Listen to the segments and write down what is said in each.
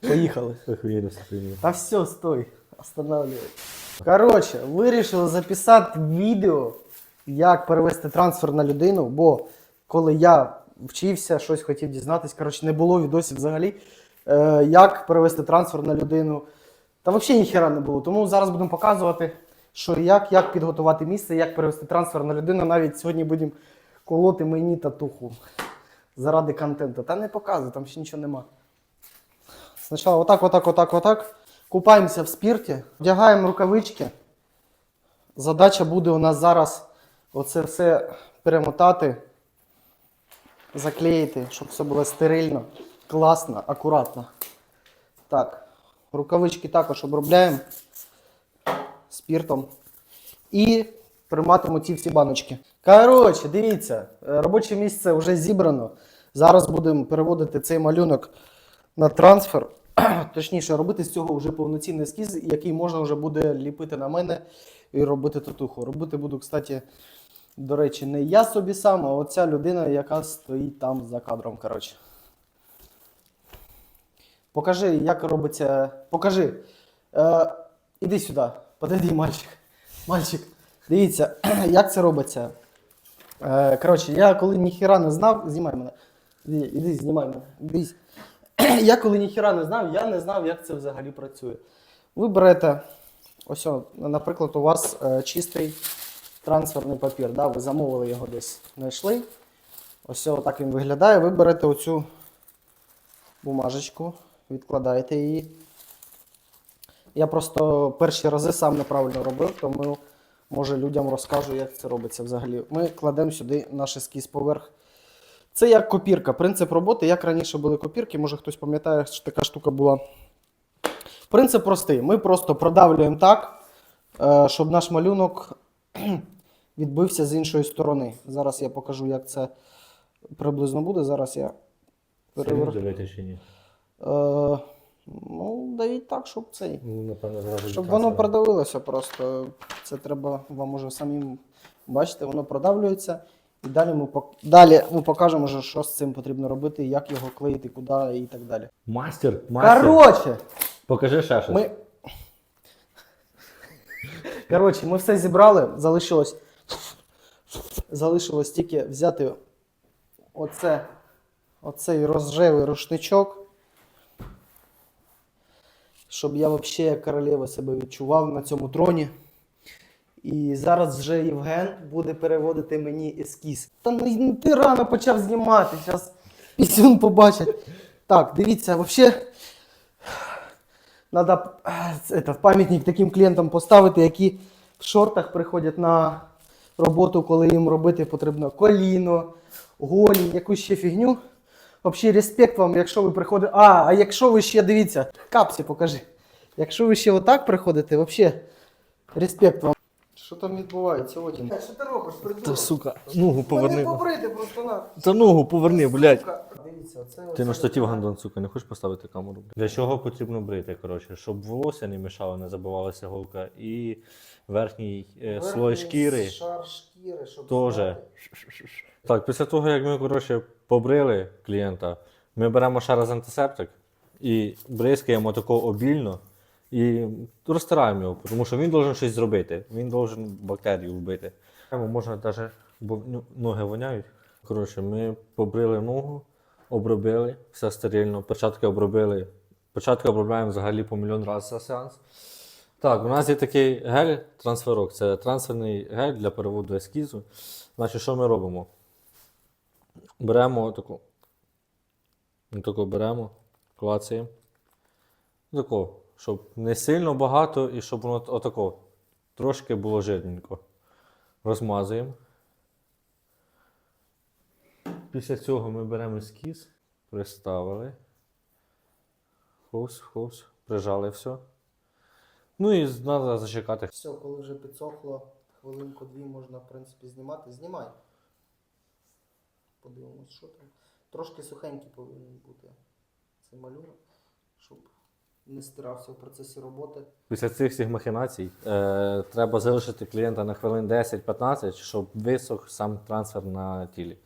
Поїхали. Охуєнно спокійно. Та все, стой, останавливай. Коротше, вирішили записати відео, як перевести трансфер на людину, бо коли я вчився, щось хотів дізнатись, коротше, не було відосів взагалі, е, як перевести трансфер на людину. Та взагалі ніхера не було. Тому зараз будемо показувати, що і як, як підготувати місце, як перевести трансфер на людину. Навіть сьогодні будемо колоти мені татуху заради контенту. Та не показуй, там ще нічого нема. Сначала вот так, вот так, вот так, вот так. Купаємося в спірті, вдягаємо рукавички. Задача буде у нас зараз оце все перемотати, заклеїти, щоб все було стерильно, класно, акуратно. Так, рукавички також обробляємо спіртом. І прийматиму ці всі баночки. Коротше, дивіться, е, робоче місце вже зібрано. Зараз будемо переводити цей малюнок на трансфер. Точніше, робити з цього вже повноцінний ескіз, який можна вже буде ліпити на мене і робити татуху. Робити буду, кстати, до речі, не я собі сам, а оця людина, яка стоїть там за кадром. Коротше. Покажи, як робиться. Покажи. Е, іди сюди. Подойди, мальчик. Мальчик. Дивіться, як це робиться. Е, коротше, я коли ніхіра не знав, знімай мене. Іди, іди знімай мене. Дивись. Я коли ніхіра не знав, я не знав, як це взагалі працює. Ви берете, ось, наприклад, у вас е, чистий трансферний папір, да? ви замовили його десь, знайшли. Ось так він виглядає. Ви берете оцю бумажечку, відкладаєте її. Я просто перші рази сам неправильно робив, тому може людям розкажу, як це робиться взагалі. Ми кладемо сюди наш ескіз поверх. Це як копірка. Принцип роботи, як раніше були копірки, може хтось пам'ятає, що така штука була. Принцип простий. Ми просто продавлюємо так, е, щоб наш малюнок відбився з іншої сторони. Зараз я покажу, як це приблизно буде. Зараз я переверну. Дивити чи ні? Е, ну, дають так, щоб цей. Ну, напевно, зразу. Щоб воно продавилося просто. Це треба вам уже самим бачите, воно продавлюється. І далі ми, пок- далі ми покажемо, що з цим потрібно робити, як його клеїти, куди і так далі. Мастер, мастер. Коротше, Покажи ще щось. ми. Коротше, ми все зібрали, залишилось. Залишилось тільки взяти оце, оцей розжевий рушничок. Щоб я взагалі як королева себе відчував на цьому троні. І зараз вже Євген буде переводити мені ескіз. Та ну, ну, ти рано почав знімати, зараз пісюн побачить. Так, дивіться, взагалі. Это, пам'ятник таким клієнтам поставити, які в шортах приходять на роботу, коли їм робити потрібно коліно, голінь, якусь ще фігню. Взагалі, респект вам, якщо ви приходите. А, а якщо ви ще дивіться, капсі покажи. Якщо ви ще отак приходите, взагалі, респект вам. Що там відбувається, Одін? Що ти робиш, придурок? Та сука, ногу поверни. побрити просто на. Та ногу поверни, блядь. Дивіться, оце Ти на штатів гандон, сука, не хочеш поставити камеру? Для чого потрібно брити, коротше? Щоб волосся не мішало, не забивалася голка, і верхній е, слой шкіри Шар шкіри, щоб зняти. Так, після того, як ми, коротше, побрили клієнта, ми беремо ще раз антисептик і бризкаємо тако обільно і розтираємо його, тому що він должен щось зробити. Він должен бактерію вбити. Можна навіть, бо ну, ноги воняють. Коротше, ми побрили ногу, обробили, все стерильно, перчатки обробили. Перчатки обробляємо взагалі по мільйон разів за сеанс. Так, у нас є такий гель трансферок. Це трансферний гель для переводу ескізу. Значить, що ми робимо? Беремо таку. Таку беремо, клацаємо. Тако, щоб не сильно багато і щоб воно отако трошки було жирненько. Розмазуємо. Після цього ми беремо ескіз, приставили. Ховс, ховс, прижали все. Ну і треба зачекати. Все, коли вже підсохло, хвилинку-дві можна, в принципі, знімати. Знімай. Подивимось, що там. Трошки сухенький повинен бути цей малюнок, щоб не стирався в процесі роботи. Після цих всіх махінацій е, треба залишити клієнта на хвилин 10-15, щоб висох сам трансфер на тілі.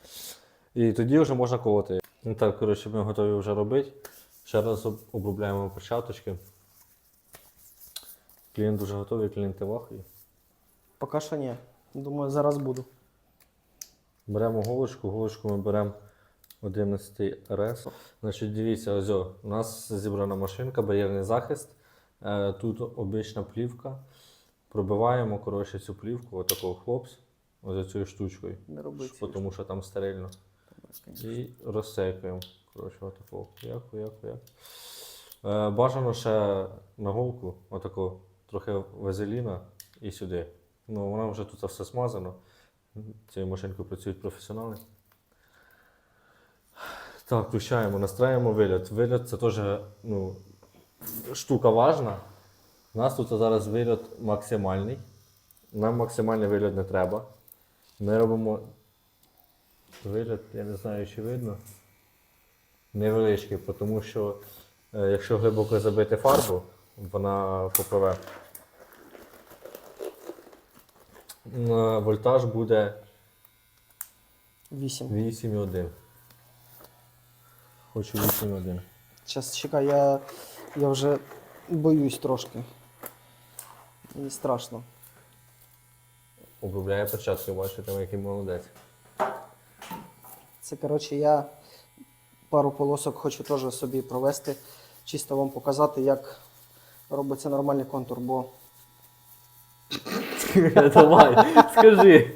І тоді вже можна колоти. Ну так, коротше, ми готові вже робити. Ще раз обробляємо перчаточки. Клієнт дуже готовий, клієнт в. Поки що ні. Думаю, зараз буду. Беремо голочку, голочку ми беремо 11 РС. Значить, дивіться, ось о, у нас зібрана машинка, бар'єрний захист. Е, Тут обична плівка. Пробиваємо коротше, цю плівку, отакого хлопця, ось цією штучкою, Не роби що- тому що там стерильно. І розсекуємо. Коротше, отакого. Як, як, як. Е, бажано ще на голку, отако, трохи вазеліна і сюди. Ну, вона вже тут все смазано. Цією машинкою працюють професіонали. Так, включаємо, настраюємо виліт. Виліт це теж ну, штука важна. У нас тут зараз виліт максимальний. Нам максимальний виліт не треба. Ми робимо виліт, я не знаю, чи видно. Невеличкий, тому що е, якщо глибоко забити фарбу, вона попливе. Вольтаж буде 8. 8,1. Хочу 8,1. Зараз чекай, я, я вже боюсь трошки. Мені страшно. Обробляє перчатки, бачите, який молодець. Це, коротше, я пару полосок хочу теж собі провести, чисто вам показати, як робиться нормальний контур, бо Давай, скажи.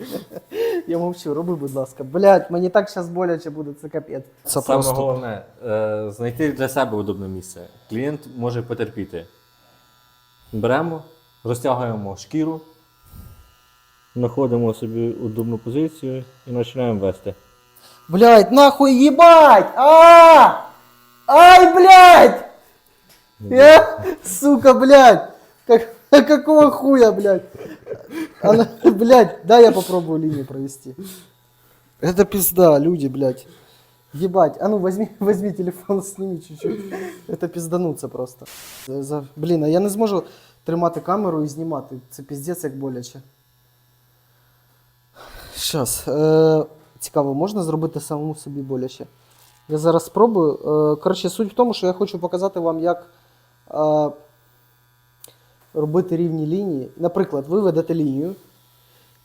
Я мовчу, роби, будь ласка. Блять, мені так зараз боляче буде, це капець. Це Саме головне е, знайти для себе удобне місце. Клієнт може потерпіти. Беремо, розтягуємо шкіру, знаходимо собі удобну позицію і починаємо вести. Блять, нахуй ебать! А! Ай, блядь! Я, сука, блядь! Как, какого хуя, блядь? Она, блядь, дай я попробую линию провести. Это пизда, люди, блядь. Ебать, а ну возьми, возьми телефон, сними чуть-чуть. Это піздануться просто. За- блін, а я не зможу тримати камеру і знімати. Це піздець як боляче. Щас. Е, цікаво, можна зробити самому собі боляче. Я зараз спробую. Е, коротше, суть в тому, що я хочу показати вам, як е, робити рівні лінії. Наприклад, ви ведете лінію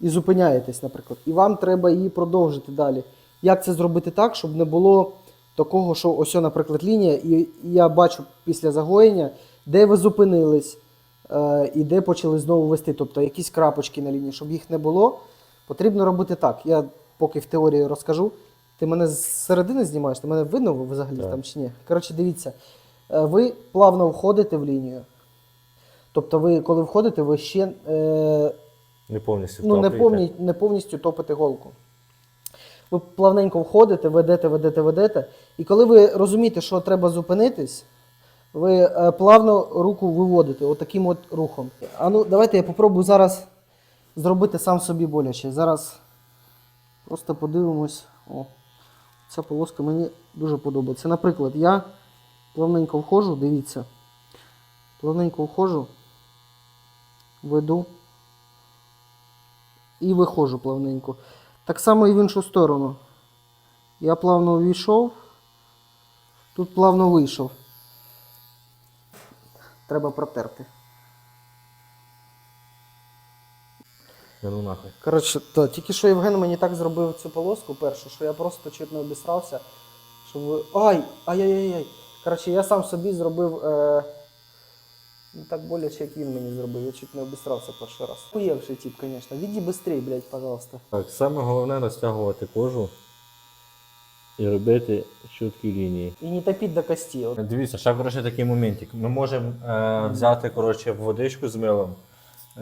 і зупиняєтесь, наприклад, і вам треба її продовжити далі. Як це зробити так, щоб не було такого, що ось, наприклад, лінія, і я бачу після загоєння, де ви зупинились е, і де почали знову вести. Тобто якісь крапочки на лінії, щоб їх не було, потрібно робити так. Я поки в теорії розкажу. Ти мене з середини знімаєш, ти мене видно взагалі Так. там чи ні? Коротше, дивіться, Е, ви плавно входите в лінію. Тобто, ви, коли входите, ви ще е, Не повністю ну, не, втоплюєте. повні, не повністю топите голку. Ви плавненько входите, ведете, ведете, ведете. І коли ви розумієте, що треба зупинитись, ви е, плавно руку виводите отаким от рухом. А ну, давайте я попробую зараз зробити сам собі боляче. Зараз просто подивимось. О, ця полоска мені дуже подобається. Наприклад, я плавненько входжу, дивіться. Плавненько входжу, веду і виходжу плавненько. Так само і в іншу сторону. Я плавно увійшов, тут плавно вийшов. Треба протерти. Ну нахуй. Коротше, то, тільки що Євген мені так зробив цю полоску першу, що я просто чуть не обісрався. Щоб ви... Ай! Ай-яй-яй! Коротше, я сам собі зробив. Е... Не так боляче, як він мені зробив. Я чуть не обісрався перший раз. Хуєвший тип, звісно. Віді быстрей, блядь, пожалуйста. Так, саме головне розтягувати кожу і робити чіткі лінії. І не топіть до кості. От. Дивіться, ще коротше такий моментик. Ми можемо е, взяти коротше, водичку з милом,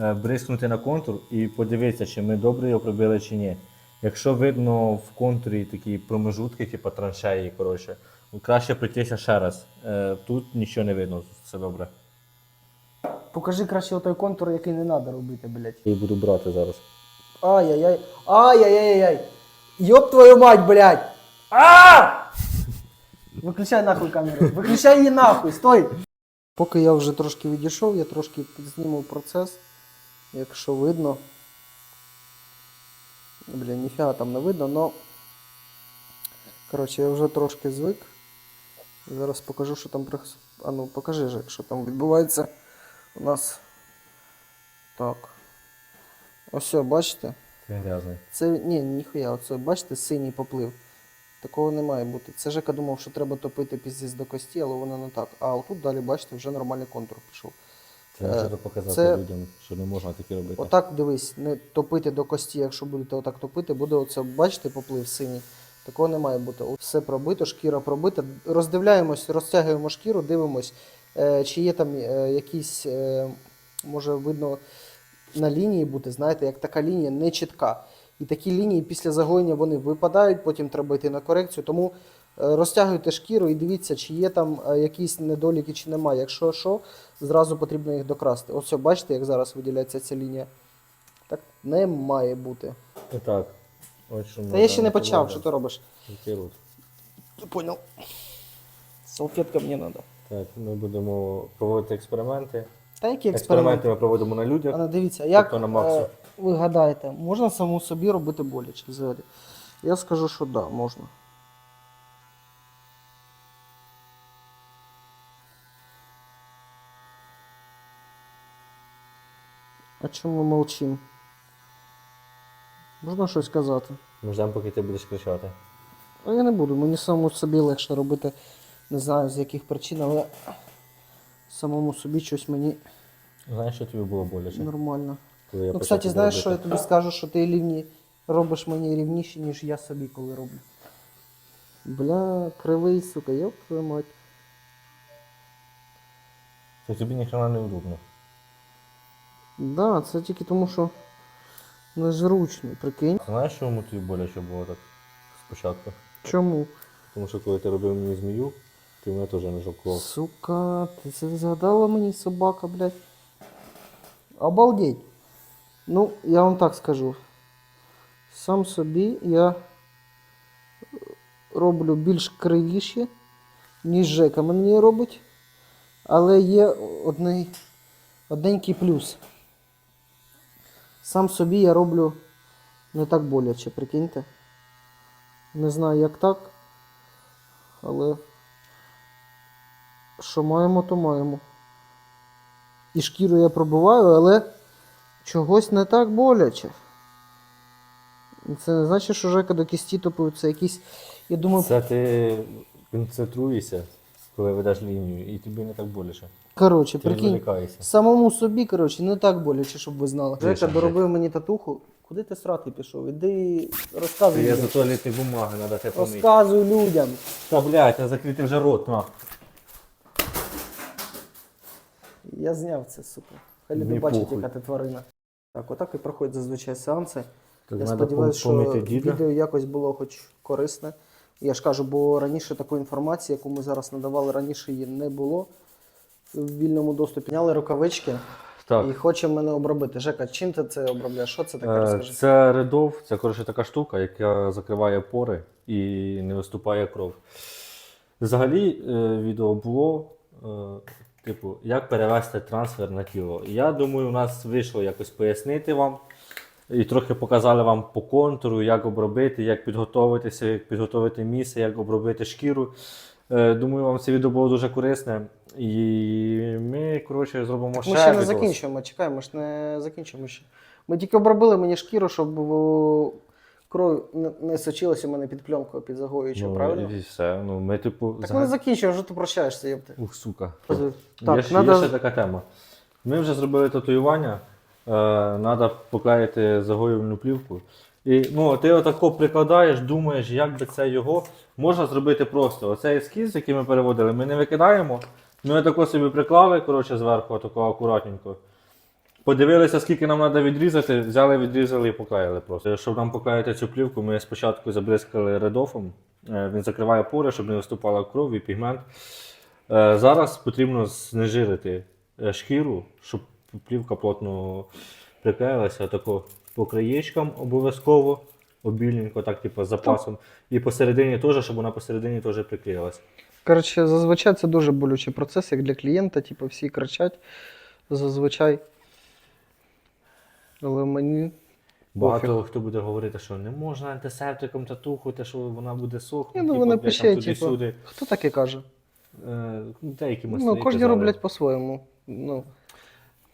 е, бризкнути на контур і подивитися, чи ми добре його пробили чи ні. Якщо видно в контурі такі промежутки, типу траншеї, коротше, краще прийтися ще раз. Е, тут нічого не видно, все добре. Покажи краще той контур, який не треба робити, блядь. Я буду брати зараз. Ай-яй-яй. Ай-яй-яй-яй. Ёб твою мать, блядь. А! Виключай нахуй камеру. Виключай її нахуй, стой. Поки я вже трошки відійшов, я трошки підзніму процес, якщо видно. Бля, ніфіга там не видно, но. Коротше, я вже трошки звик. Зараз покажу, що там А ну покажи же, що там відбувається у нас. Так. Ось, бачите? Це грязний. Це ні, ніхуя, оце бачите, синій поплив. Такого не має бути. Це Жека думав, що треба топити піздець до кості, але воно не так. А отут далі, бачите, вже нормальний контур пішов. Це Е, треба показати це- людям, що не можна таке робити. Отак дивись, не топити до кості, якщо будете отак топити, буде оце, бачите, поплив синій. Такого не має бути. Все пробито, шкіра пробита. Роздивляємось, розтягуємо шкіру, дивимось, чи є там е, якісь, е, може видно на лінії бути, знаєте, як така лінія не чітка. І такі лінії після загоєння вони випадають, потім треба йти на корекцію. Тому е, розтягуйте шкіру і дивіться, чи є там е, якісь недоліки, чи немає. Якщо що, зразу потрібно їх докрасти. Ось, все, бачите, як зараз виділяється ця лінія. Так не має бути. І так. Ось що Та я ще не почав, що ти робиш? понял. Салфетка мені треба. Так, ми будемо проводити експерименти. Та які Експерименти експерименти? ми проводимо на людях. А, дивіться, як Тобто на Максу. е, ви гадаєте, можна саму собі робити боляче взагалі? Я скажу, що так, да, можна. А чому ми мовчимо? Можна щось сказати? Ми ждемо, поки ти будеш кричати. А я не буду, мені самому собі легше робити, не знаю з яких причин, але самому собі щось мені Знаєш, що тобі було боляче? нормально. Коли я Ну, кстати, знаєш, що я тобі скажу, що ти рівні робиш мені рівніше, ніж я собі коли роблю. Бля, кривий, сука, йоп твою мать. Це тобі ніхрена не удобно. Да, це тільки тому, що незручно, прикинь. Знаєш, чому тобі боляче було так спочатку? Чому? Тому що коли ти робив мені змію, ти мене теж не жалкував. Сука, ти це згадала мені собака, блядь. Обалдеть. Ну, я вам так скажу. Сам собі я роблю більш кривіші, ніж Жека мені робить. Але є одний, одненький плюс. Сам собі я роблю не так боляче, прикиньте. Не знаю, як так. Але що маємо, то маємо. І шкіру я пробуваю, але чогось не так боляче. Це не значить, що Жека до кісті топив. Це якийсь. Я думаю, Це ти концентруєшся, коли ведеш лінію, і тобі не так боляче. коротше, Ти прикинь. Самому собі, коротше, не так боляче, щоб ви знали. Жека доробив мені татуху. Куди ти срати пішов? Іди розказуй. Я людям. за туалетні бумаги, треба тебе помити. Розказуй людям. Та блядь, я закрити вже рот, на. Я зняв це, сука. Хай люди Мені бачать, похуй. яка ти тварина. Так, отак і проходять зазвичай сеанси. Так, Я надо сподіваюся, що помити діда. відео якось було хоч корисне. Я ж кажу, бо раніше такої інформації, яку ми зараз надавали, раніше її не було в вільному доступі. Зняли рукавички Так. і хочемо мене обробити. Жека, чим ти це обробляєш? Що це таке? Е, Розкажи. Це редов, це коротше така штука, яка закриває пори і не виступає кров. Взагалі, е, відео було, е, типу, як перевести трансфер на тіло. Я думаю, у нас вийшло якось пояснити вам. І трохи показали вам по контуру, як обробити, як підготуватися, як підготувати місце, як обробити шкіру. Е, Думаю, вам це відео було дуже корисне. І ми, коротше, зробимо Так ще ми ще не закінчуємо, чекай, ми ж не закінчуємо ще. Ми тільки обробили мені шкіру, щоб о, кров не, сочилася у мене під пленкою, під загоюючою, Ну, правильно? І все. Ну, ми, типу, Так ми не закінчуємо, вже ти прощаєшся, єпти. Ух, сука. Так, є, надо- є ще така тема. Ми вже зробили татуювання, треба поклеїти загоювальну плівку. І ну, ти отако прикладаєш, думаєш, як би це його можна зробити просто. Оцей ескіз, який ми переводили, ми не викидаємо. Ми отако собі приклали коротше, зверху, отако акуратненько. Подивилися, скільки нам треба відрізати, взяли, відрізали і поклеїли просто. Щоб нам поклеїти цю плівку, ми спочатку забризкали редофом. Він закриває пори, щоб не виступала кров і пігмент. Е, Зараз потрібно знежирити е, шкіру, щоб плівка плотно приклеїлася тако по краєчкам обов'язково, обільненько, так, типу, з запасом. І посередині теж, щоб вона посередині теж приклеїлась. Коротше, зазвичай це дуже болючий процес, як для клієнта, типу, всі кричать зазвичай. Але мені. Багато хто буде говорити, що не можна антисептиком татуху, те, що вона буде сохнути, Ні, ну вони там типу, туди-сюди. хто таке каже? Е, деякі майстри Ну, кожні казали. роблять по-своєму. Ну,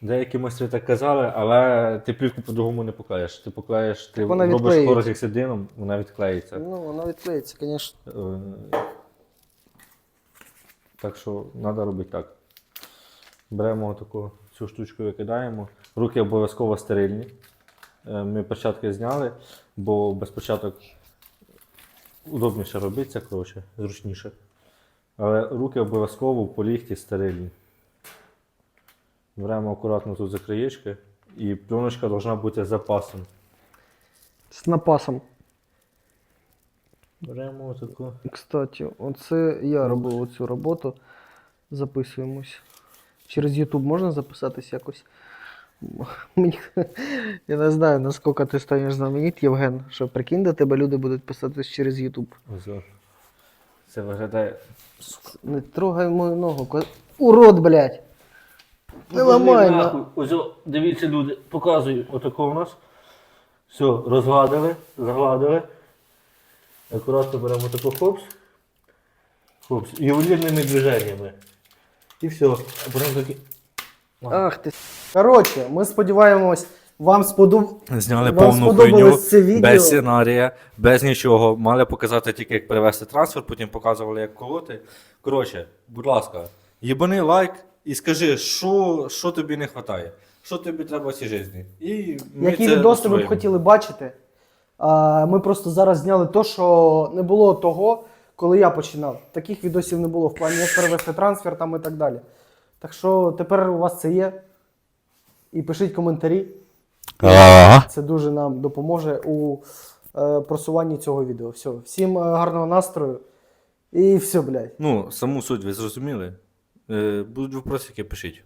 Деякі майстри так казали, але ти плівку по-другому не поклеїш. Ти поклеїш, ти вона робиш відклеїться. корозик сидином, вона відклеїться. ну вона відклеїться, звісно. Е, Так що треба робити так. Беремо таку цю штучку, викидаємо. Руки обов'язково стерильні. Е, Ми перчатки зняли, бо без перчаток удобніше робиться, коротше, зручніше. Але руки обов'язково по лігті стерильні. Беремо акуратно тут за краєчки і пленочка повинна бути з запасом. З напасом. Беремо таку. Кстати, оце я робив оцю роботу. Записуємось. Через YouTube можна записатись якось? Я не знаю, наскільки ти станеш знаменит, Євген, що прикинь, до тебе люди будуть писатись через о. Це виглядає Не трогай мою ногу. Урод, блядь! Не ламай. Ось, дивіться, люди, показую, отако у нас. Все, розгладили, загладили. Акуратно беремо тако хопс. Хопс. Ювелірними движеннями. І все. А потім такі. Ах ти. Коротше, ми сподіваємось, вам сподоб... Зняли Вам повну сподобалось хуйню, це відео? без сценарія, без нічого. Мали показати тільки, як перевести трансфер, потім показували, як колоти. Коротше, будь ласка, їбани лайк і скажи, що, що тобі не вистачає, що тобі треба в цій житті. І ми Які це відоси ви б устроїмо. хотіли бачити? А, ми просто зараз зняли то, що не було того, коли я починав. Таких відосів не було в плані, як перевести трансфер там і так далі. Так що тепер у вас це є. І пишіть коментарі. Ага. Це дуже нам допоможе у е, просуванні цього відео. Все. Всім е, гарного настрою. І все, блядь. Ну, саму суть ви зрозуміли. Е, будуть вопросики, пишіть.